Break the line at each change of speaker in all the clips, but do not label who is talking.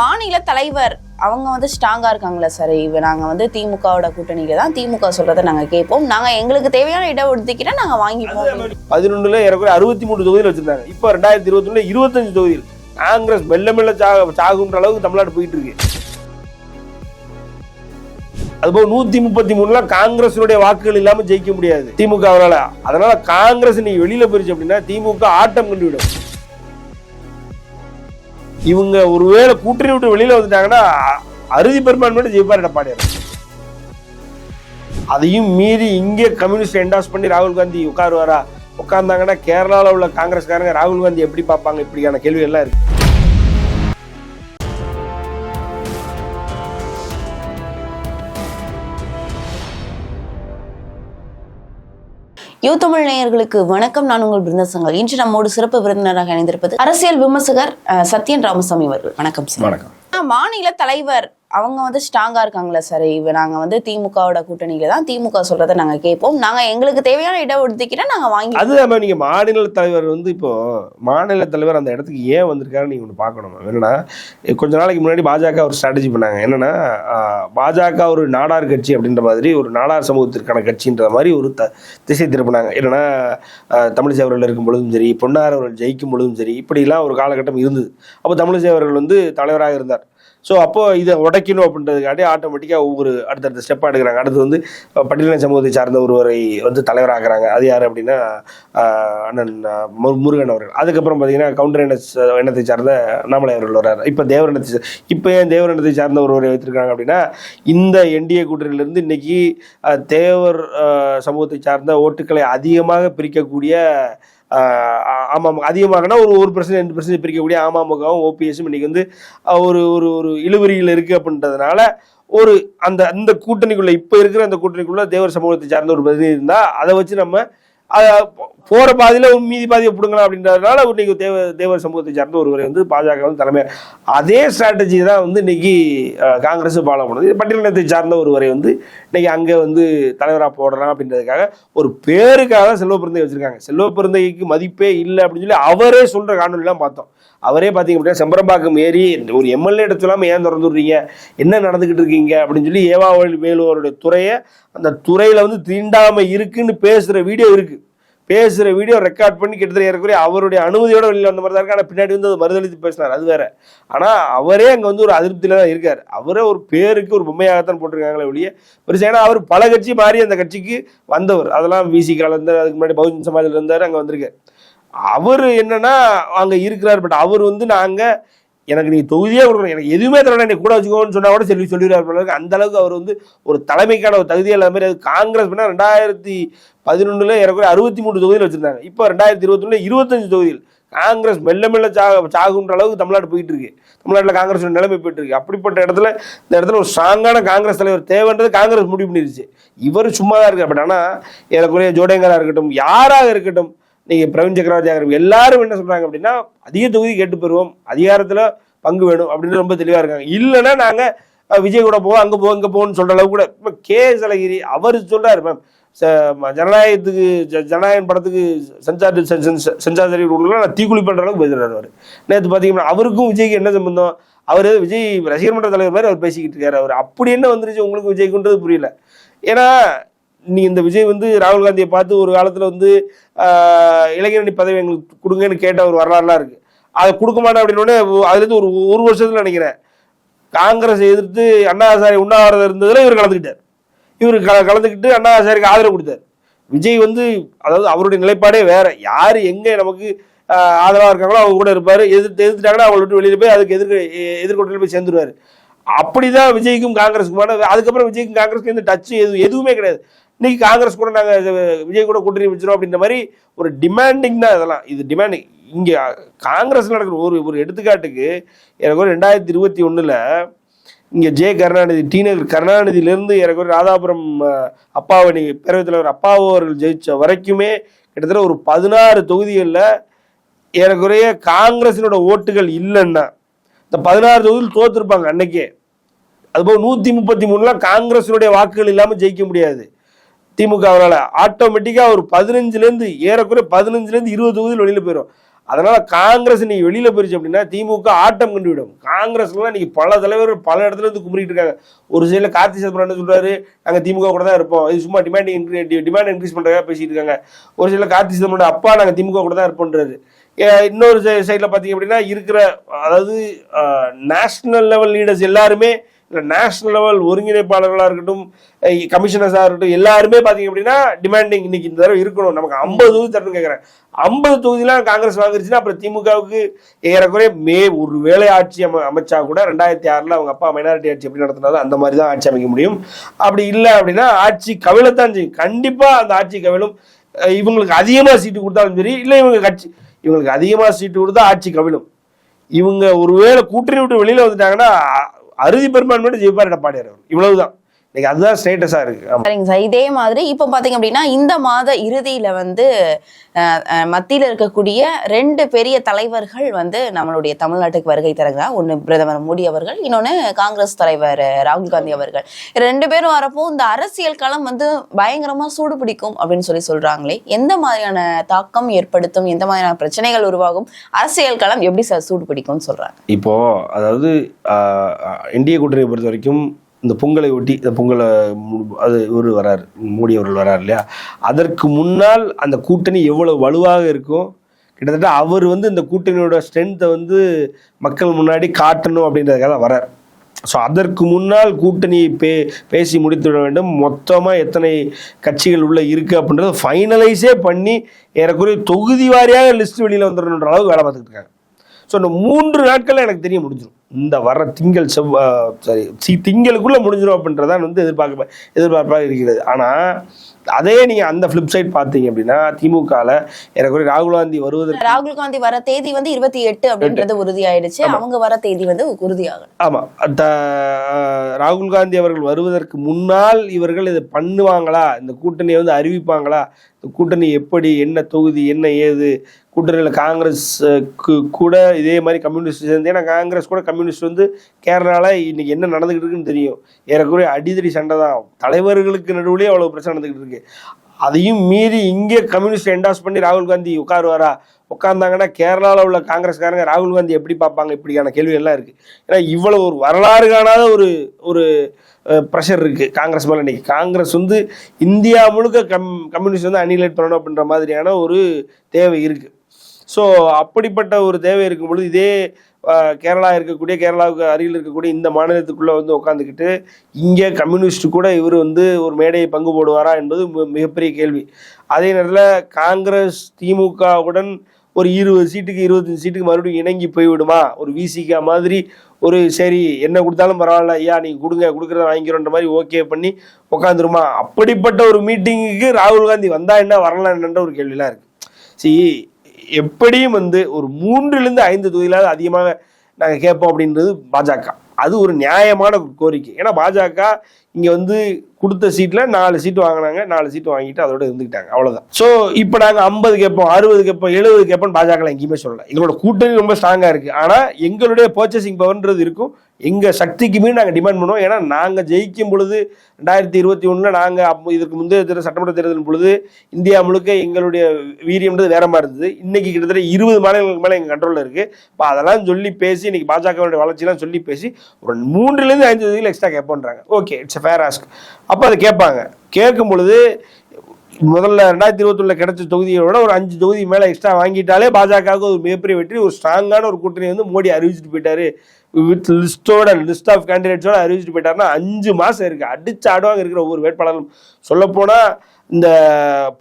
மாநில தலைவர் அவங்க வந்து ஸ்ட்ராங்கா இருக்காங்களா சார் இவ நாங்க வந்து திமுகவோட கூட்டணியில தான் திமுக சொல்றதை நாங்க கேட்போம். நாங்க எங்களுக்கு தேவையான இடம் ஒதுக்கிட்ட நாங்க வாங்கிப்போம்
பதினொன்றுல ஏறக்குறைய அறுபத்தி மூணு தொகுதியில் வச்சிருந்தாங்க. இப்போ ரெண்டாயிரத்தி இருபத்தொன்னுல இருபத்தஞ்சு தொகுதியில் காங்கிரஸ் மெல்ல மெல்ல சாக சாகுன்ற அளவுக்கு தமிழ்நாடு போயிட்டு இருக்கு அதுபோக நூத்தி முப்பத்தி மூணுல காங்கிரஸினுடைய வாக்குகள் இல்லாம ஜெயிக்க முடியாது திமுகவால அதனால காங்கிரஸ் நீ வெளியில போயிருச்சு அப்படின்னா திமுக ஆட்டம் கண்டு விடும் இவங்க ஒருவேளை கூட்டணி விட்டு வெளியில வந்துட்டாங்கன்னா அறுதி பெரும்பான்மையோட ஜெயிப்பார் எடப்பாடியார் அதையும் மீறி இங்கே கம்யூனிஸ்ட் என்டாஸ் பண்ணி ராகுல் காந்தி உட்காருவாரா? உட்கார்ந்தாங்கன்னா கேரளாவில் உள்ள காங்கிரஸ்காரங்க ராகுல் காந்தி எப்படி பார்ப்பாங்க? இப்படியான கேள்வி எல்லாம் இருக்கு.
யூ தமிழ் நேயர்களுக்கு வணக்கம். நான் உங்கள் பிருந்தசங்கர் இன்று நம்மோடு சிறப்பு விருந்தினராக இணைந்திருப்பது அரசியல் விமர்சகர் சத்யன் ராமசாமி அவர்கள். வணக்கம் சார்.
வணக்கம்.
மாநில தலைவர் அவங்க வந்து ஸ்ட்ராங்காக இருக்காங்களா சார் இவ நாங்கள் வந்து திமுகவோட கூட்டணியில தான் திமுக சொல்கிறத நாங்கள் கேட்போம். நாங்கள் எங்களுக்கு தேவையான இடம் ஒதுக்கிட்ட நாங்கள் வாங்கி
அது நம்ம நீங்கள் மாநில தலைவர் வந்து இப்போ மாநில தலைவர் அந்த இடத்துக்கு ஏன் வந்திருக்காருன்னு நீங்கள் ஒன்று பார்க்கணும் என்னன்னா கொஞ்ச நாளைக்கு முன்னாடி பாஜக ஒரு ஸ்ட்ராட்டஜி பண்ணாங்க. என்னன்னா பாஜக ஒரு நாடார் கட்சி அப்படின்ற மாதிரி ஒரு நாடார் சமூகத்திற்கான கட்சின்ற மாதிரி ஒரு த திசை திருப்பினாங்க. என்னன்னா தமிழிசை அவர்கள் இருக்கும் பொழுதும் சரி பொன்னார் அவர்கள் ஜெயிக்கும் பொழுதும் சரி இப்படிலாம் ஒரு காலகட்டம் இருந்தது. அப்போ தமிழிசை அவர்கள் வந்து தலைவராக இருந்தார். ஸோ அப்போ இதை உடைக்கணும் அப்படின்றதுக்காட்டி ஆட்டோமேட்டிக்காக ஒவ்வொரு அடுத்தடுத்த ஸ்டெப்பாக எடுக்கிறாங்க. அடுத்து வந்து பட்டியலின சமூகத்தை சார்ந்த ஒருவரை வந்து தலைவராகிறாங்க அது யார் அப்படின்னா அண்ணன் முருகன் அவர்கள். அதுக்கப்புறம் பார்த்தீங்கன்னா கவுண்டர் இன இனத்தை சார்ந்த அண்ணாமலை அவர்கள் வர்றாரு. இப்போ தேவர் இனத்தை இப்போ ஏன் தேவர் இனத்தை சார்ந்த ஒருவரை வைத்திருக்காங்க அப்படின்னா இந்த என்டிஏ கூட்டணியிலிருந்து இன்னைக்கு தேவர் சமூகத்தை சார்ந்த ஓட்டுக்களை அதிகமாக பிரிக்கக்கூடிய அமமுக அதிகமாகனா ஒரு ஒரு பர்சன்ட் ரெண்டு பர்சன்ட் பிரிக்கக்கூடிய அமமுகவும் ஓபிஎஸும் இன்னைக்கு வந்து ஒரு ஒரு ஒரு இழுவரியில் இருக்கு அப்படின்றதுனால ஒரு அந்த அந்த கூட்டணிக்குள்ள இப்போ இருக்கிற அந்த கூட்டணிக்குள்ள தேவர் சமூகத்தை சார்ந்த ஒரு பிரதிநிதி இருந்தால் அதை வச்சு நம்ம அதை போற பாதியில மீதி பாதியை பிடுங்கலாம் அப்படின்றதுனால இன்னைக்கு தேவ தேவர் சமூகத்தை சார்ந்த ஒருவரை வந்து பாஜக வந்து தலைமை அதே ஸ்ட்ராட்டஜி தான் வந்து இன்னைக்கு காங்கிரஸ் ஃபாலோ பண்ணுது. பட்டியலினத்தை சார்ந்த ஒருவரை வந்து இன்னைக்கு அங்கே வந்து தலைவராக போடலாம் அப்படின்றதுக்காக ஒரு பேருக்காக செல்வ பிறந்தை வச்சிருக்காங்க. செல்வ பிறந்தைக்கு மதிப்பே இல்லை அப்படின்னு சொல்லி அவரே சொல்ற காணொலிலாம் பார்த்தோம். அவரே பார்த்தீங்க அப்படின்னா செம்பரம்பாக்கம் ஏறி ஒரு எம்எல்ஏ இடத்துலாம ஏன் திறந்து விடுறீங்க என்ன நடந்துகிட்டு இருக்கீங்க? அப்படின்னு சொல்லி ஏவா வேலுவருடைய துறையை அந்த துறையில வந்து தீண்டாமல் இருக்குன்னு பேசுகிற வீடியோ இருக்கு. பேசுகிற வீடியோ ரெக்கார்ட் பண்ணி கிட்டத்தட்ட ஏறக்குறைய அவருடைய அனுமதியோட வெளியில் வந்த மாதிரி தான் இருக்கு. ஆனால் பின்னாடி வந்து அது மறுதளித்து பேசினார் அது வேற. ஆனால் அவரே அங்கே வந்து ஒரு அதிருப்தியில் தான் இருக்கார். அவரே ஒரு பேருக்கு ஒரு பொம்மையாகத்தான் போட்டிருக்காங்களே ஒழிய பெருசு ஏன்னா அவர் பல கட்சி மாறி அந்த கட்சிக்கு வந்தவர். அதெல்லாம் விசிகால இருந்தார் அதுக்கு முன்னாடி பகுஜன் சமாஜில் இருந்தார் அங்கே வந்திருக்காரு. அவர் என்னன்னா அங்கே இருக்கிறார் பட் அவர் வந்து நாங்கள் எனக்கு நீ தொகுதியே கொடுக்கணும். எனக்கு எதுவுமே தரணும் என்னை கூட வச்சுக்கோன்னு சொன்னா கூட சொல்லி சொல்லிடுவார் அந்த அளவுக்கு அவர் வந்து ஒரு தலைமைக்கான ஒரு தகுதியே இல்லாத மாதிரி அது காங்கிரஸ் பண்ணால் ரெண்டாயிரத்தி பதினொன்னுல ஏறக்குறைய அறுபத்தி மூணு தொகுதியில் வச்சிருந்தாங்க. இப்போ ரெண்டாயிரத்தி இருபத்தொன்னுல இருபத்தஞ்சு தொகுதியில் காங்கிரஸ் மெல்ல மெல்ல சாக சாகுன்ற அளவுக்கு தமிழ்நாடு போயிட்டு இருக்கு. தமிழ்நாட்டில் காங்கிரஸ் நிலைமை போயிட்டு இருக்கு. அப்படிப்பட்ட இடத்துல இந்த இடத்துல ஒரு ஸ்ட்ராங்கான காங்கிரஸ் தலைவர் தேவைன்றது காங்கிரஸ் முடிவு பண்ணிருச்சு. இவர் சும்மா தான் இருக்கார். பட் ஆனால் ஏறக்குறைய ஜோடேங்கராக இருக்கட்டும் யாராக இருக்கட்டும் நீங்க பிரவீன் சக்கரவர்த்தியாக எல்லாரும் என்ன சொல்றாங்க அப்படின்னா அதிக தொகுதி கேட்டு பெறுவோம் அதிகாரத்துல பங்கு வேணும். அப்படின்னு ரொம்ப தெளிவா இருக்காங்க. இல்லைன்னா நாங்க விஜய் கூட போவோம் அங்க போவோம் இங்க போவோம்னு சொல்ற அளவுக்கு கூட இப்ப கே சலகிரி அவர் சொல்றாரு மேம் ஜனநாயகத்துக்கு ஜ- ஜனநாயகன் படத்துக்கு சென்சார் செ- செ- சென்சார் நான் தீக்குழி பண்ற அளவுக்கு பேசுறாரு அவர். நேற்று பாத்தீங்கன்னா அவருக்கும் விஜய்க்கு என்ன சம்பந்தம்? அவர் விஜய் ரசிகர் மன்ற தலைவர் மாதிரி அவர் பேசிக்கிட்டு இருக்காரு அவர். அப்படி என்ன வந்துருச்சு உங்களுக்கு விஜய்க்குன்றது புரியல. ஏன்னா நீ இந்த விஜய் வந்து ராகுல் காந்தியை பார்த்து ஒரு காலத்துல வந்து இளைஞரணி பதவி எங்களுக்கு கொடுங்கன்னு கேட்ட ஒரு வரலாறுலாம் இருக்கு. அதை கொடுக்க மாட்டேன் அப்படின்னு அதுல இருந்து ஒரு ஒரு வருஷத்துல நினைக்கிறேன். காங்கிரஸ் எதிர்த்து அண்ணா ஹசாரி உண்ணாவிரதம் இருந்ததுல இவர் கலந்துக்கிட்டார். இவர் கல கலந்துக்கிட்டு அண்ணா ஹசாரிக்கு ஆதரவு கொடுத்தார். விஜய் வந்து அதாவது அவருடைய நிலைப்பாடே வேற. யார் எங்க நமக்கு ஆதரவாக இருக்காங்களோ அவங்க கூட இருப்பாரு. எதிர்த்து எதிர்த்துட்டாங்கன்னா அவங்களை விட்டு வெளியில போய் அதுக்கு எதிர்க்க எ- எதிர்கொண்டில் போய் சேர்ந்துருவாரு. அப்படிதான் விஜய்க்கும் காங்கிரஸுக்குமான அதுக்கப்புறம் விஜய்க்கும் காங்கிரஸ்க்கு எந்த டச்சு எது எதுவுமே கிடையாது. இன்னைக்கு காங்கிரஸ் கூட நாங்கள் விஜய் கூட கூட்டணி வச்சிரும் அப்படின்ற மாதிரி ஒரு டிமாண்டிங் தான் இதெல்லாம். இது டிமாண்டிங் இங்கே காங்கிரஸ் நடக்கிற ஒரு ஒரு எடுத்துக்காட்டுக்கு எனக்கு ஒரு ரெண்டாயிரத்தி இருபத்தி ஒன்றில் இங்கே ஜே கருணாநிதி டி நகர் கருணாநிதியிலிருந்து எனக்கு ஒரு ராதாபுரம் அப்பாவை நீங்கள் பேரவைத் தலைவர் அப்பாவோ அவர்கள் ஜெயித்த வரைக்குமே கிட்டத்தட்ட ஒரு பதினாறு தொகுதிகளில் ஏறக்குறைய காங்கிரஸினோட ஓட்டுகள் இல்லைன்னா இந்த பதினாறு தொகுதியில் தோத்துருப்பாங்க அன்னைக்கே. அதுபோல் நூற்றி முப்பத்தி மூணுலாம் காங்கிரஸினுடைய வாக்குகள் இல்லாமல் ஜெயிக்க முடியாது. திமுகவினால ஆட்டோமேட்டிக்காக ஒரு பதினஞ்சுல இருந்து ஏறக்குறைய பதினஞ்சுல இருந்து இருபது தொகுதியில் வெளியில போயிடும் அதனால காங்கிரஸ் இன்றைக்கி வெளியில போயிருச்சு அப்படின்னா திமுக ஆட்டம் கண்டு விடும் காங்கிரஸ்லாம் இன்றைக்கி பல தலைவர்கள் பல இடத்துல இருந்து கும்பிட்டு இருக்காங்க. ஒரு சைடில் கார்த்தி சிதம்பரம் என்ன சொல்றாரு? திமுக கூட தான் இருப்போம். இது சும்மா டிமாண்ட் டிமாண்ட் இன்க்ரீஸ் பண்றதா பேசிட்டு இருக்காங்க. ஒரு சைடில் கார்த்தி சிதம்பரம் அப்பா நாங்கள் திமுக கூட தான் இருப்போன்றாரு. இன்னொரு சைடில் பார்த்தீங்க அப்படின்னா இருக்கிற அதாவது நேஷனல் லெவல் லீடர்ஸ் எல்லாருமே இல்லை நேஷனல் லெவல் ஒருங்கிணைப்பாளர்களாக இருக்கட்டும் கமிஷனர்ஸாக இருக்கட்டும் எல்லாருமே பார்த்தீங்க அப்படின்னா டிமாண்டிங் இன்னைக்கு இந்த தடவை இருக்கணும். நமக்கு ஐம்பது தொகுதி தரணும்னு கேட்குறேன் ஐம்பது தொகுதிலாம் காங்கிரஸ் வாங்கிருச்சுன்னா அப்புறம் திமுகவுக்கு ஏறக்குறைய மே ஒரு வேலை ஆட்சி அம அமைச்சா கூட ரெண்டாயிரத்தி ஆறில் அவங்க அப்பா மைனாரிட்டி ஆட்சி எப்படி நடத்தினாலும் அந்த மாதிரி தான் ஆட்சி அமைக்க முடியும். அப்படி இல்லை அப்படின்னா ஆட்சி கவிழத்தான் செய்யும். கண்டிப்பாக அந்த ஆட்சி கவிழும். இவங்களுக்கு அதிகமாக சீட்டு கொடுத்தாலும் சரி இல்லை இவங்க கட்சி இவங்களுக்கு அதிகமாக சீட்டு கொடுத்தா ஆட்சி கவிழும். இவங்க ஒருவேளை கூட்டணி விட்டு வெளியில் வந்துட்டாங்கன்னா அறுதி பெரும்பான்மையோட ஜெயிப்பார் எடப்பாடியார் அவர் இவ்வளவுதான். இன்னைக்கு அதுதான் ஸ்டேட்டஸா இருக்கு. ஆமா.
சரிங்க சார். இதே மாதிரி இப்போ பார்த்தீங்க அப்படின்னா இந்த மாத இறுதியில வந்து மத்தியில இருக்கக்கூடிய ரெண்டு பெரிய தலைவர்கள் வந்து நம்மளுடைய தமிழ்நாட்டுக்கு வருகை தருகிறார். ஒன்று பிரதமர் மோடி அவர்கள் இன்னொன்று காங்கிரஸ் தலைவர் ராகுல் காந்தி அவர்கள். ரெண்டு பேரும் வரப்போ இந்த அரசியல் களம் வந்து பயங்கரமா சூடு பிடிக்கும் அப்படின்னு சொல்லி சொல்றாங்களே எந்த மாதிரியான தாக்கம் ஏற்படுத்தும் எந்த மாதிரியான பிரச்சனைகள் உருவாகும் அரசியல் களம் எப்படி சார் சூடு பிடிக்கும்னு சொல்றாங்க?
இப்போ அதாவது இந்திய கூட்டணியை பொறுத்த வரைக்கும் இந்த பொங்கலை ஒட்டி இந்த பொங்கலை மு- அது இவர் வராரு மோடி அவர்கள் வராரு இல்லையா? அதற்கு முன்னால் அந்த கூட்டணி எவ்வளவு வலுவாக இருக்கும் கிட்டத்தட்ட அவர் வந்து இந்த கூட்டணியோட ஸ்ட்ரென்த்தை வந்து மக்கள் முன்னாடி காட்டணும் அப்படின்றதுக்காக தான் வரார். ஸோ அதற்கு முன்னால் கூட்டணி பே பேசி முடித்துவிட வேண்டும். மொத்தமாக எத்தனை கட்சிகள் உள்ள இருக்குது அப்படின்றத ஃபைனலைஸே பண்ணி ஏறக்குறைய தொகுதி வாரியாக லிஸ்ட் வெளியில் வந்துடணுன்ற அளவுக்கு வேலை பார்த்துக்கிட்டு இருக்காங்க ஸோ இந்த மூன்று நாட்களில் எனக்கு தெரிய முடிஞ்சிடும் இந்த வர திங்கள் செவ்வா சாரி சி திங்களுக்குள்ளே முடிஞ்சிடும் அப்படின்றதான் வந்து எதிர்பார்க்க எதிர்பார்ப்பாக இருக்கிறது. ஆனால் அதே நீங்கள் அந்த ஃப்ளிப் சைட் பார்த்தீங்க அப்படின்னா திமுகவில் ஏறக்குறைய ராகுல் காந்தி வருவதற்கு
ராகுல் காந்தி வர தேதி வந்து இருபத்தி எட்டு அப்படின்றது உறுதியாயிடுச்சு. அவங்க வர தேதி வந்து
அந்த அஹ், ராகுல் காந்தி அவர்கள் வருவதற்கு முன்னால் இவர்கள் இதை பண்ணுவாங்களா? இந்த கூட்டணியை வந்து அறிவிப்பாங்களா? இந்த கூட்டணி எப்படி என்ன தொகுதி என்ன ஏது? கூட்டணியில் காங்கிரஸ் அஹ், கு- கூட இதே மாதிரி கம்யூனிஸ்ட் சேர்ந்து ஏன்னா காங்கிரஸ் கூட கம்யூனிஸ்ட் வந்து கேரளாவில் இன்னைக்கு என்ன நடந்துகிட்டு இருக்குன்னு தெரியும். ஏறக்குறைய அடிதடி சண்டை தான். தலைவர்களுக்கு நடுவுலயே அவ்வளோ பிரச்சனை நடந்துகிட்டு இருக்கு. அதையும் மீறி இங்கே கம்யூனிஸ்ட் என்டாஸ் பண்ணி ராகுல் காந்தி உட்காருவாரா? உட்காந்தாங்கன்னா கேரளாவில் உள்ள காங்கிரஸ்காரங்க ராகுல் காந்தி எப்படி பார்ப்பாங்க? இப்படியான கேள்விகள்லாம் இருக்குது ஏன்னா இவ்வளவு ஒரு வரலாறு காணாத ஒரு ஒரு ப்ரெஷர் இருக்குது காங்கிரஸ் மேலே இன்றைக்கி காங்கிரஸ் வந்து இந்தியா முழுக்க கம் கம்யூனிஸ்ட் வந்து அனிலேட் பண்ணணும் அப்படின்ற மாதிரியான ஒரு தேவை இருக்குது ஸோ அப்படிப்பட்ட ஒரு தேவை இருக்கும் பொழுது இதே கேரளா இருக்கக்கூடிய கேரளாவுக்கு அருகில் இருக்கக்கூடிய இந்த மாநிலத்துக்குள்ளே வந்து உட்காந்துக்கிட்டு இங்கே கம்யூனிஸ்ட் கூட இவர் வந்து ஒரு மேடையை பங்கு போடுவாரா என்பது மிகப்பெரிய கேள்வி. அதே நேரத்தில் காங்கிரஸ் திமுகவுடன் ஒரு இருபது சீட்டுக்கு இருபத்தஞ்சு சீட்டுக்கு மறுபடியும் இணங்கி போய்விடுமா? ஒரு விசிகா மாதிரி ஒரு சரி என்ன கொடுத்தாலும் பரவாயில்ல ஐயா நீங்கள் கொடுங்க கொடுக்குறத வாங்கிக்கிறோன்ற மாதிரி ஓகே பண்ணி உட்காந்துருமா அப்படிப்பட்ட ஒரு மீட்டிங்குக்கு ராகுல் காந்தி வந்தா என்ன வரலாம் என்னன்ற ஒரு கேள்விலாம் இருக்கு. சி எப்படியும் வந்து ஒரு மூன்றிலிருந்து ஐந்து தொகுதியிலாவது அதிகமாக நாங்கள் கேட்போம் அப்படின்றது பாஜக. அது ஒரு நியாயமான கோரிக்கை. ஏன்னா பாஜக இங்கே வந்து கொடுத்த சீட்டில் நாலு சீட்டு வாங்கினாங்க நாலு சீட்டு வாங்கிட்டு அதோட இருந்துக்கிட்டாங்க அவ்வளோதான் ஸோ இப்போ நாங்கள் ஐம்பது கேட்போம் அறுபது கேட்போம் எழுபது கேட்போம் பாஜக எங்கேயுமே சொல்லலை. எங்களோட கூட்டணி ரொம்ப ஸ்ட்ராங்காக இருக்குது ஆனால் எங்களுடைய பர்ச்சேசிங் பவர்ன்றது இருக்கும். எங்கள் சக்திக்கு மீறி நாங்கள் டிமாண்ட் பண்ணுவோம். ஏன்னா நாங்கள் ஜெயிக்கும் பொழுது ரெண்டாயிரத்தி இருபத்தி ஒன்றில் நாங்கள் அப் இதுக்கு முந்தைய தேர்தல் சட்டமன்ற தேர்தலின் பொழுது இந்தியா முழுக்க எங்களுடைய வீரியம்ன்றது வேற மாதிரி இருந்தது. இன்னைக்கு கிட்டத்தட்ட இருபது மாநிலங்களுக்கு மேலே எங்கள் கண்ட்ரோலில் இருக்குது இப்போ அதெல்லாம் சொல்லி பேசி இன்னைக்கு பாஜகவுடைய வளர்ச்சிலாம் சொல்லி பேசி ஒரு மூன்றுலேருந்து ஐந்து தொகுதிகள் எக்ஸ்ட்ரா கேட்போன்றாங்க ஓகே இட்ஸ் ஃபேர் ஆஸ்க் அப்போ அதை கேட்பாங்க. கேட்கும் பொழுது முதல்ல ரெண்டாயிரத்தி இருபத்தொன்னில் கிடைச்ச தொகுதியை விட ஒரு அஞ்சு தொகுதி மேலே எக்ஸ்ட்ரா வாங்கிட்டாலே பாஜகவுக்கு ஒரு மிகப்பெரிய வெற்றி ஒரு ஸ்ட்ராங்கான ஒரு கூட்டணி வந்து மோடி அறிவிச்சிட்டு போயிட்டாரு. வித் லிஸ்டோட லிஸ்ட் ஆஃப் கேண்டிடேட்ஸோட அறிவிச்சிட்டு போயிட்டாருன்னா அஞ்சு மாதம் இருக்கு. அடிச்சு ஆடுவாங்க இருக்கிற ஒவ்வொரு வேட்பாளரும். சொல்லப்போனால் இந்த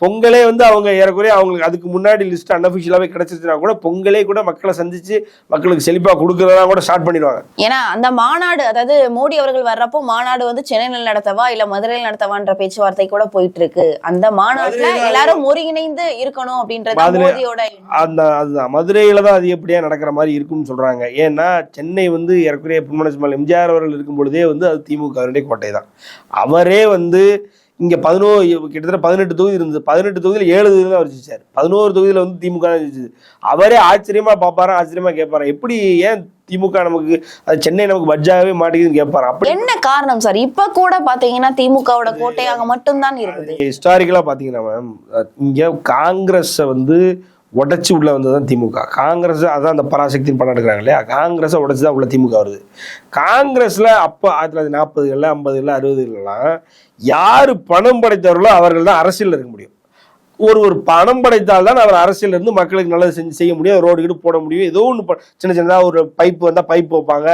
பொங்கலே வந்து அவங்க ஏறக்குறைய அவங்களுக்கு அதுக்கு முன்னாடி லிஸ்ட் அன்அஃபிஷியலாகவே கிடைச்சிருச்சுனா கூட பொங்கலே கூட மக்களை சந்திச்சு மக்களுக்கு செழிப்பாக கொடுக்குறதா கூட ஸ்டார்ட் பண்ணிடுவாங்க.
ஏன்னா அந்த மாநாடு அதாவது மோடி அவர்கள் வர்றப்போ மாநாடு வந்து சென்னையில் நடத்தவா இல்ல மதுரையில் நடத்தவான்ற பேச்சுவார்த்தை கூட போயிட்டு இருக்கு அந்த மாநாட்டுல எல்லாரும் ஒருங்கிணைந்து இருக்கணும் அப்படின்றது மோடியோட
அந்த அதுதான். மதுரையில் தான் அது எப்படியா நடக்கிற மாதிரி இருக்கும்னு சொல்கிறாங்க ஏன்னா சென்னை வந்து ஏறக்குறைய பொன்மனசுமல் எம்ஜிஆர் அவர்கள் இருக்கும் பொழுதே வந்து அது திமுக கோட்டை தான் அவரே வந்து இங்கே பதினோரு கிட்டத்தட்ட பதினெட்டு தொகுதி இருந்தது. பதினெட்டு தொகுதியில் ஏழு தொகுதி தான் அவர் ஜெயிச்சார். பதினோரு தொகுதியில் வந்து திமுக தான் ஜெயிச்சது. அவரே ஆச்சரியமா பார்ப்பாராம் ஆச்சரியமா கேட்பாராம் எப்படி ஏன் திமுக நமக்கு அது சென்னை நமக்கு பட்ஜாவே மாட்டேங்குதுன்னு கேட்பாராம் அப்படி
என்ன காரணம் சார்? இப்ப கூட பாத்தீங்கன்னா திமுகவோட கோட்டையாக மட்டும்தான் இருக்குது.
ஹிஸ்டாரிக்கலாக பார்த்தீங்கன்னா மேம் இங்கே காங்கிரஸை வந்து உடச்சி உள்ள வந்தது தான் திமுக. காங்கிரஸ் அதான் அந்த பராசக்தின்னு படம் எடுக்கிறாங்க இல்லையா? காங்கிரஸை உடச்சி தான் உள்ள திமுக வருது. காங்கிரஸ்ல அப்போ ஆயிரத்தி தொள்ளாயிரத்தி நாற்பதுகளில் ஐம்பதுகளில் அறுபதுகளெல்லாம் யார் பணம் படைத்தவர்களோ அவர்கள் தான் அரசியலில் இருக்க முடியும். ஒரு ஒரு பணம் படைத்தால் தான் அவர் அரசியல் இருந்து மக்களுக்கு நல்லது செஞ்சு செய்ய முடியும். ரோடு கீடு போட முடியும். ஏதோ ஒன்று சின்ன சின்னதாக ஒரு பைப் வந்தால் பைப் வைப்பாங்க.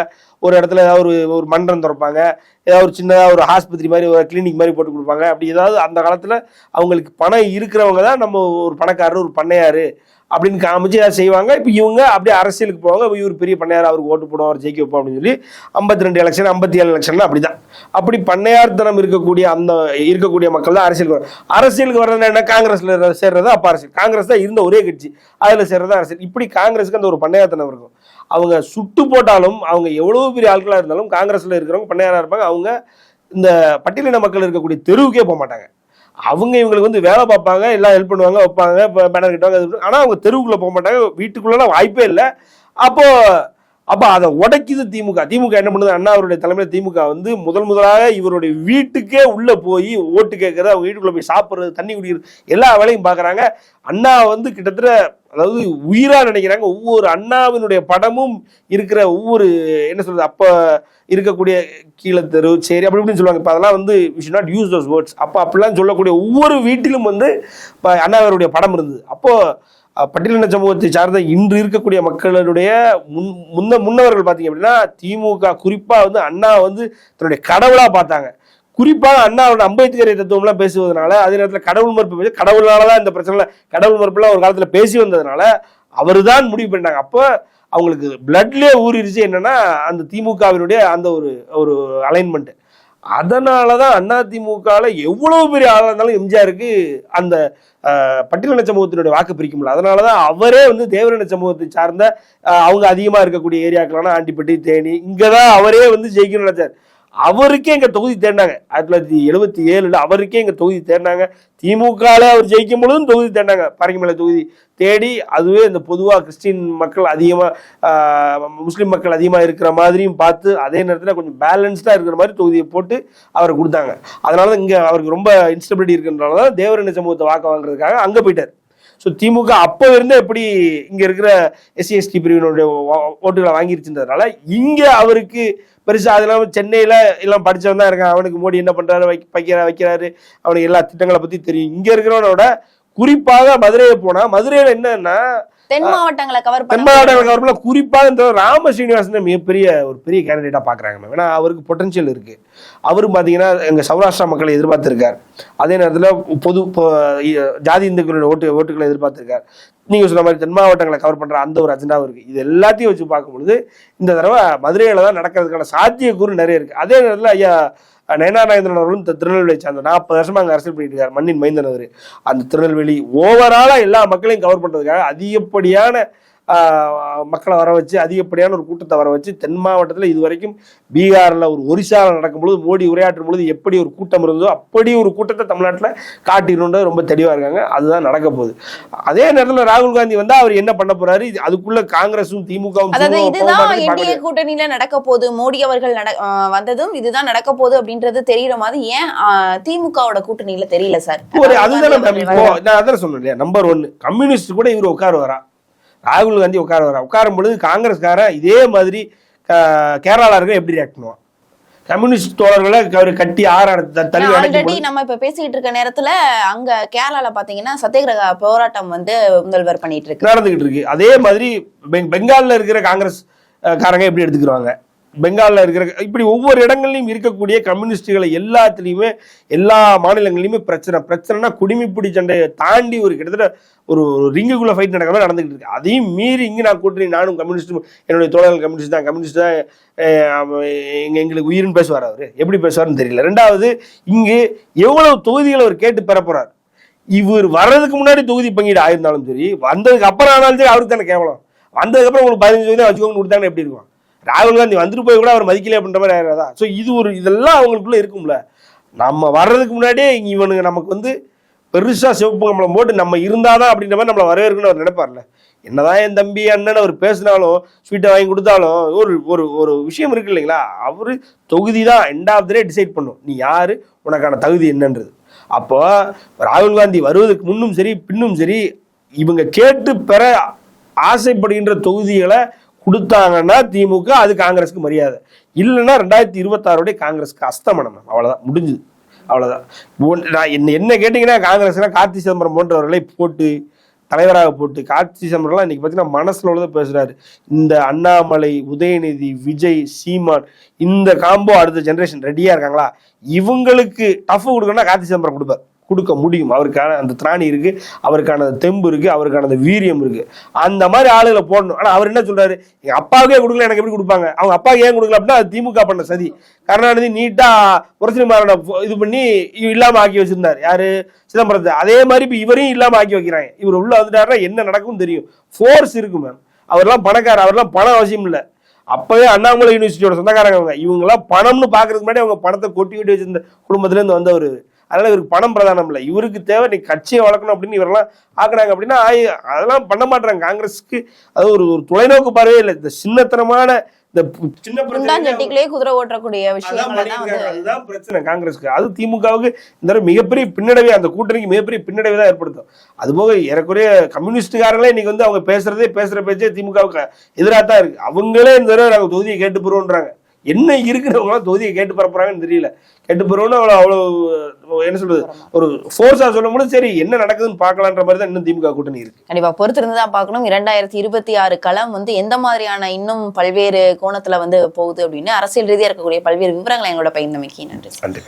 ஒரு இடத்துல ஏதாவது ஒரு ஒரு மன்றம் திறப்பாங்க. ஏதாவது ஒரு சின்னதாக ஒரு ஆஸ்பத்திரி மாதிரி ஒரு கிளினிக் மாதிரி போட்டு கொடுப்பாங்க. அப்படி ஏதாவது அந்த காலத்தில் அவங்களுக்கு பணம் இருக்கிறவங்க தான் நம்ம ஒரு பணக்காரர் ஒரு பண்ணையார் அப்படின்னு காமிச்சு ஏதாவது செய்வாங்க. இப்போ இவங்க அப்படியே அரசியலுக்கு போவாங்க. இப்ப இவர் பெரிய பண்ணையார்? அவருக்கு ஓட்டு போடுவோம் அவர் ஜெயிக்க வைப்போம் அப்படின்னு சொல்லி ஐம்பத்தி ரெண்டு எலெக்ஷன் ஐம்பத்தி ஏழு எலெக்ஷன் அப்படி தான் அப்படி பண்ணையார்த்தனம் இருக்கக்கூடிய அந்த இருக்கக்கூடிய மக்கள் தான் அரசியலுக்கு வரும் அரசியலுக்கு வர்றது என்ன? காங்கிரஸில் சேர்றது அப்போ அரசியல். காங்கிரஸ் தான் இருந்த ஒரே கட்சி. அதில் சேர்றது அரசியல். இப்படி காங்கிரஸுக்கு அந்த ஒரு பண்ணையார்த்தனம் இருக்கும். அவங்க சுட்டு போட்டாலும் அவங்க எவ்வளவு பெரிய ஆட்களாக இருந்தாலும் காங்கிரஸில் இருக்கிறவங்க பண்ணையாராக இருப்பாங்க. அவங்க இந்த பட்டியலின மக்கள் இருக்கக்கூடிய தெருவுக்கே போக மாட்டாங்க. அவங்க இவங்களுக்கு வந்து வேலை பார்ப்பாங்க எல்லாம் ஹெல்ப் பண்ணுவாங்க வைப்பாங்க பேனர் கட்டுவாங்க அது அவங்க தெருவுக்குள்ளே போக மாட்டாங்க. வீட்டுக்குள்ளெல்லாம் வாய்ப்பே இல்லை. அப்போது அப்போ அதை உடைக்குது திமுக. திமுக என்ன பண்ணுது? அண்ணா அவருடைய தலைமையில் திமுக வந்து முதல் முதலாக இவருடைய வீட்டுக்கே உள்ளே போய் ஓட்டு கேட்கறது அவங்க வீட்டுக்குள்ளே போய் சாப்பிட்றது தண்ணி குடிக்கிறது எல்லா வேலையும் பார்க்குறாங்க அண்ணா வந்து கிட்டத்தட்ட அதாவது உயிராக நினைக்கிறாங்க. ஒவ்வொரு அண்ணாவினுடைய படமும் இருக்கிற ஒவ்வொரு என்ன சொல்றது அப்போ இருக்கக்கூடிய கீழத்தெரு சரி அப்படி இப்படின்னு சொல்லுவாங்க. இப்போ அதெல்லாம் வந்து we should not use those words அப்போ அப்படிலாம் சொல்லக்கூடிய ஒவ்வொரு வீட்டிலும் வந்து இப்போ அண்ணாவருடைய படம் இருந்தது. அப்போது பட்டியலின சமூகத்தை சார்ந்த இன்று இருக்கக்கூடிய மக்களுடைய முன் முன்ன முன்னவர்கள் பார்த்தீங்க அப்படின்னா திமுக குறிப்பாக வந்து அண்ணா வந்து தன்னுடைய கடவுளாக பார்த்தாங்க. குறிப்பாக அண்ணாவோட அம்பேத்கரை தத்துவம்லாம் பேசுவதனால அதே நேரத்தில் கடவுள் மறுப்பு பேசி கடவுளால தான் இந்த பிரச்சனை கடவுள் மறுப்புலாம் ஒரு காலத்தில் பேசி வந்ததுனால அவர் தான் முடிவு பண்ணாங்க அப்போ அவங்களுக்கு பிளட்லேயே ஊறிடுச்சு என்னன்னா அந்த திமுகவினுடைய அந்த ஒரு ஒரு அலைன்மெண்ட்டு அதனால தான் அண்ணா எவ்வளோ எவ்வளவு பெரிய ஆளாக இருந்தாலும் எம்ஜிஆருக்கு அந்த அஹ், பட்டியலின சமூகத்தினுடைய வாக்கு பிரிக்க முடியல. அதனால தான் அவரே வந்து தேவரின சமூகத்தை சார்ந்த அஹ், அவங்க அதிகமாக இருக்கக்கூடிய ஏரியாக்களான ஆண்டிப்பட்டி தேனி இங்கே தான் அவரே வந்து ஜெயிக்கணும்னு நினைச்சார். அவருக்கே எங்கள் தொகுதி தேடினாங்க ஆயிரத்தி தொள்ளாயிரத்தி எழுபத்தி ஏழில் அவருக்கே எங்கள் தொகுதி தேடினாங்க திமுகவில் அவர் ஜெயிக்கும் பொழுதும் தொகுதி தேடினாங்க பரங்கிமலை தொகுதி தேடி அதுவே இந்த பொதுவாக கிறிஸ்டின் மக்கள் அதிகமாக முஸ்லீம் மக்கள் அதிகமாக இருக்கிற மாதிரியும் பார்த்து அதே நேரத்தில் கொஞ்சம் பேலன்ஸ்டாக இருக்கிற மாதிரி தொகுதியை போட்டு அவரை கொடுத்தாங்க. அதனால தான் இங்கே அவருக்கு ரொம்ப இன்ஸ்டபிலிட்டி இருக்குன்றனால தான் தேவரண சமூகத்தை வாக்கு வாங்குறதுக்காக அங்கே போயிட்டார். ஸோ திமுக அப்போ இருந்து எப்படி இங்கே இருக்கிற எஸ்சி எஸ்டி பிரிவினுடைய ஓட்டுகளை வாங்கிருச்சுன்றதுனால இங்கே அவருக்கு பெருசாக அது இல்லாமல் சென்னையில் எல்லாம் படித்தவன் தான் இருக்கான். அவனுக்கு மோடி என்ன பண்ணுறாரு வைக்க வைக்கிறா வைக்கிறாரு. அவனுக்கு எல்லா திட்டங்களை பற்றி தெரியும். இங்கே இருக்கிறவனோட குறிப்பாக மதுரையை போனால் மதுரையில் என்னன்னா
தென் மாவட்டங்களை கவர்
தென்
பண்ண
மாவட்ட கவர்மெண்ட்ல குறிப்பாக இந்த ராம ஸ்ரீனிவாசன் மிகப்பெரிய ஒரு பெரிய கேண்டிடேட்டா பாக்குறாங்க மேம் ஏன்னா அவருக்கு பொட்டன்ஷியல் இருக்கு. அவரும் பாத்தீங்கன்னா எங்க சௌராஷ்டிரா மக்களை எதிர்பார்த்திருக்கார். அதே நேரத்துல பொது ஜாதி இந்துக்களுடைய ஓட்டு ஓட்டுகளை எதிர்பார்த்திருக்கார். நீங்க சொன்ன மாதிரி தென் மாவட்டங்களை கவர் பண்ற அந்த ஒரு அஜெண்டாவும் இருக்கு. இது எல்லாத்தையும் வச்சு பார்க்கும் பொழுது இந்த தடவை மதுரையில தான் நடக்கிறதுக்கான சாத்தியக்கூறு நிறைய இருக்கு. அதே நேரத்துல ஐயா நயனா நாயந்திரன் அவர்களும் திருநெல்வேலியை சார்ந்த நாற்பது வருஷமா அங்கே அரசியல் பண்ணிட்டு இருக்காரு மண்ணின் மைந்தன் அந்த திருநெல்வேலி ஓவராலா எல்லா மக்களையும் கவர் பண்றதுக்காக அதிகப்படியான மக்களை வர வச்சு அதிகப்படியான ஒரு கூட்டத்தை வர வச்சு தென் மாவட்டத்தில் இது வரைக்கும் பீகார்ல ஒரு ஒரிசால நடக்கும்பொழுது மோடி உரையாற்றும் பொழுது எப்படி ஒரு கூட்டம் இருந்ததோ அப்படி ஒரு கூட்டத்தை தமிழ்நாட்டில் காட்டிடணுன்றது ரொம்ப தெளிவா இருக்காங்க. அதுதான் நடக்க போகுது. அதே நேரத்தில் ராகுல் காந்தி வந்தா அவர் என்ன பண்ண போறாரு? அதுக்குள்ள காங்கிரஸும் திமுகவும்
கூட்டணியில நடக்க போகுது. மோடி அவர்கள் வந்ததும் இதுதான் நடக்க போகுது அப்படின்றது தெரியற மாதிரி ஏன் திமுகவோட கூட்டணியில தெரியல சார்?
அதுதானே நான் அதான் சொன்னேன் நம்பர் ஒன்னு கம்யூனிஸ்ட் கூட இவர் உட்கார வரா ராகுல் காந்தி உட்கார வரா உட்காரும் பொழுது காங்கிரஸ்காரன் இதே மாதிரி க- கேரளால இருக்க எப்படி ரியாக்ட் பண்ணுவான்? கம்யூனிஸ்ட் தோழர்களை அவர் கட்டி ஆற தள்ளி
ஆல்ரெடி நம்ம இப்ப பேசிட்டு இருக்க நேரத்துல அங்க கேரளால பாத்தீங்கன்னா சத்தியகிரக போராட்டம் வந்து முதல்வர் பண்ணிட்டு இருக்கு.
நடந்துகிட்டு இருக்கு. அதே மாதிரி பெங்- பெங்கால்ல இருக்கிற காங்கிரஸ் காரங்க எப்படி எடுத்துக்கிறாங்க பெங்காலில் இருக்கிற இப்படி ஒவ்வொரு இடங்கள்லையும் இருக்கக்கூடிய கம்யூனிஸ்டுகளை எல்லாத்துலேயுமே எல்லா மாநிலங்கள்லயுமே பிரச்சனை. பிரச்சனைனா குடிமிப்பிடி சண்டையை தாண்டி ஒரு கிட்டத்தட்ட ஒரு ஒரு ரிங்குக்குள்ள ஃபைட் நடக்கிற மாதிரி நடந்துகிட்டு இருக்கு. அதையும் மீறி இங்கே நான் கூட்டணி நானும் கம்யூனிஸ்ட் என்னுடைய தோழர்கள் கம்யூனிஸ்ட் தான் கம்யூனிஸ்ட் தான் அஹ், எங்களுக்கு உயிர்னு பேசுவார் அவர். எப்படி பேசுவாருன்னு தெரியல. ரெண்டாவது இங்கு எவ்வளவு தொகுதிகளை அவர் கேட்டு பெற போறார். இவர் வர்றதுக்கு முன்னாடி தொகுதி பங்கீடு ஆயிருந்தாலும் சரி வந்ததுக்கு அப்புறம் ஆனாலும் சரி அவருக்கு தானே கேவலம். வந்ததுக்கு அப்புறம் உங்களுக்கு பதினஞ்சு தொகுதி வச்சுக்கோங்க கொடுத்தாங்க எப்படி இருக்கும்? ராகுல் காந்தி வந்துட்டு போய் கூட அவர் மதிக்கல அப்படின்ற மாதிரி ஆயிடாதா ஸோ இது ஒரு இதெல்லாம் அவங்களுக்குள்ள இருக்கும்ல. நம்ம வர்றதுக்கு முன்னாடியே இவனுங்க நமக்கு வந்து பெருசாக சிவப்பு கம்பளம் போட்டு நம்ம இருந்தாதான் அப்படின்ற மாதிரி நம்மளை வரவேற்கணும்னு அவர் நினைப்பார்ல. என்னதான் என் தம்பி அண்ணன் அவர் பேசினாலும் ஸ்வீட்டை வாங்கி கொடுத்தாலும் ஒரு ஒரு ஒரு விஷயம் இருக்கு இல்லைங்களா? அவர் தொகுதி தான் end of the day decide பண்ணும். நீ யார்? உனக்கான தகுதி என்னன்றது. அப்போ ராகுல் காந்தி வருவதற்கு முன்னும் சரி பின்னும் சரி இவங்க கேட்டு பெற ஆசைப்படுகின்ற தொகுதிகளை கொடுத்தாங்கன்னா திமுக அது காங்கிரஸுக்கு மரியாதை. இல்லைன்னா ரெண்டாயிரத்தி இருபத்தாறுடைய காங்கிரஸுக்கு அஸ்தமனம். அவ்வளோதான் முடிஞ்சுது. அவ்வளோதான் நான் என்ன என்ன கேட்டிங்கன்னா காங்கிரஸ்னா கார்த்தி சிதம்பரம் போன்றவர்களை போட்டு தலைவராக போட்டு கார்த்தி சிதம்பரம்லாம் இன்னைக்கு பார்த்தீங்கன்னா மனசில் உள்ளதை பேசுகிறாரு இந்த அண்ணாமலை உதயநிதி விஜய் சீமான் இந்த காம்போ அடுத்த ஜென்ரேஷன் ரெடியாக இருக்காங்களா? இவங்களுக்கு டஃப் கொடுக்கணும்னா கார்த்தி சிதம்பரம் கொடுப்பார். கொடுக்க முடியும். அவருக்கான அந்த திராணி இருக்கு அவருக்கான தெம்பு இருக்கு அவருக்கான அந்த வீரியம் இருக்கு. அந்த மாதிரி ஆளுகளை போடணும். ஆனா அவர் என்ன சொல்றாரு? எங்க அப்பாவுக்கே கொடுக்கல எனக்கு எப்படி கொடுப்பாங்க? அவங்க அப்பாவுக்கு ஏன் கொடுக்கல அப்படின்னா திமுக பண்ண சதி. கருணாநிதி நீட்டா முரசொலி இது பண்ணி இல்லாம ஆக்கி வச்சிருந்தாரு. யாரு? சிதம்பரத்தை. அதே மாதிரி இப்ப இவரையும் இல்லாம ஆக்கி வைக்கிறாங்க. இவர் உள்ள வந்துட்டாருன்னா என்ன நடக்கும் தெரியும். ஃபோர்ஸ் இருக்கு மேம் அவர்லாம் பணக்காரர் அவர்லாம் பணம் அவசியம் இல்லை. அப்பவே அண்ணாமலை யூனிவர்சிட்டியோட சொந்தக்காரங்க அவங்க இவங்கெல்லாம் பணம்னு பாக்குறதுக்கு முன்னாடி அவங்க பணத்தை கொட்டி கொட்டி வச்சிருந்த குடும்பத்துல இருந்து வந்தவர் அதனால இவருக்கு பணம் பிரதானம் இல்லை. இவருக்கு தேவை நீ கட்சியை வளர்க்கணும் அப்படின்னு இவரெல்லாம் ஆக்குனாங்க அப்படின்னா அதெல்லாம் பண்ண மாட்டாங்க காங்கிரஸுக்கு அது ஒரு ஒரு தொலைநோக்கு பார்வையே இல்லை. இந்த சின்னத்தனமான இந்த சின்ன
குதிரை ஓட்டக்கூடிய.
அதுதான் பிரச்சனை காங்கிரஸ்க்கு. அது திமுகவுக்கு இந்த தடவை மிகப்பெரிய பின்னடைவே அந்த கூட்டணிக்கு மிகப்பெரிய பின்னடைவை தான் ஏற்படுத்தும். அதுபோக ஏறக்குறைய கம்யூனிஸ்டுக்காரங்களே இன்னைக்கு வந்து அவங்க பேசுறதே பேசுற பேச்சே திமுகவுக்கு எதிராக தான் இருக்கு. அவங்களே இந்த தடவை நாங்க தொகுதியை கேட்டு போறோம்ன்றாங்க. என்ன இருக்கிறவங்க தொகுதியை கேட்டு பரப்புறாங்கன்னு தெரியல. கேட்டு போறோம்னு அவ்வளவு அவ்வளவு என்ன சொல்றது ஒரு ஃபோர்ஸா சொல்லும் போது சரி என்ன நடக்குதுன்னு பார்க்கலான்ற மாதிரி தான் இன்னும் திமுக கூட்டணி இருக்கு.
கண்டிப்பா பொறுத்திருந்து தான் பார்க்கணும். இரண்டாயிரத்தி இருபத்தி ஆறு களம் வந்து எந்த மாதிரியான இன்னும் பல்வேறு கோணத்துல வந்து போகுது அப்படின்னு அரசியல் ரீதியா இருக்கக்கூடிய பல்வேறு விவரங்களை எங்களோட பயிர்ந்தமைக்கு நன்றி.
நன்றி.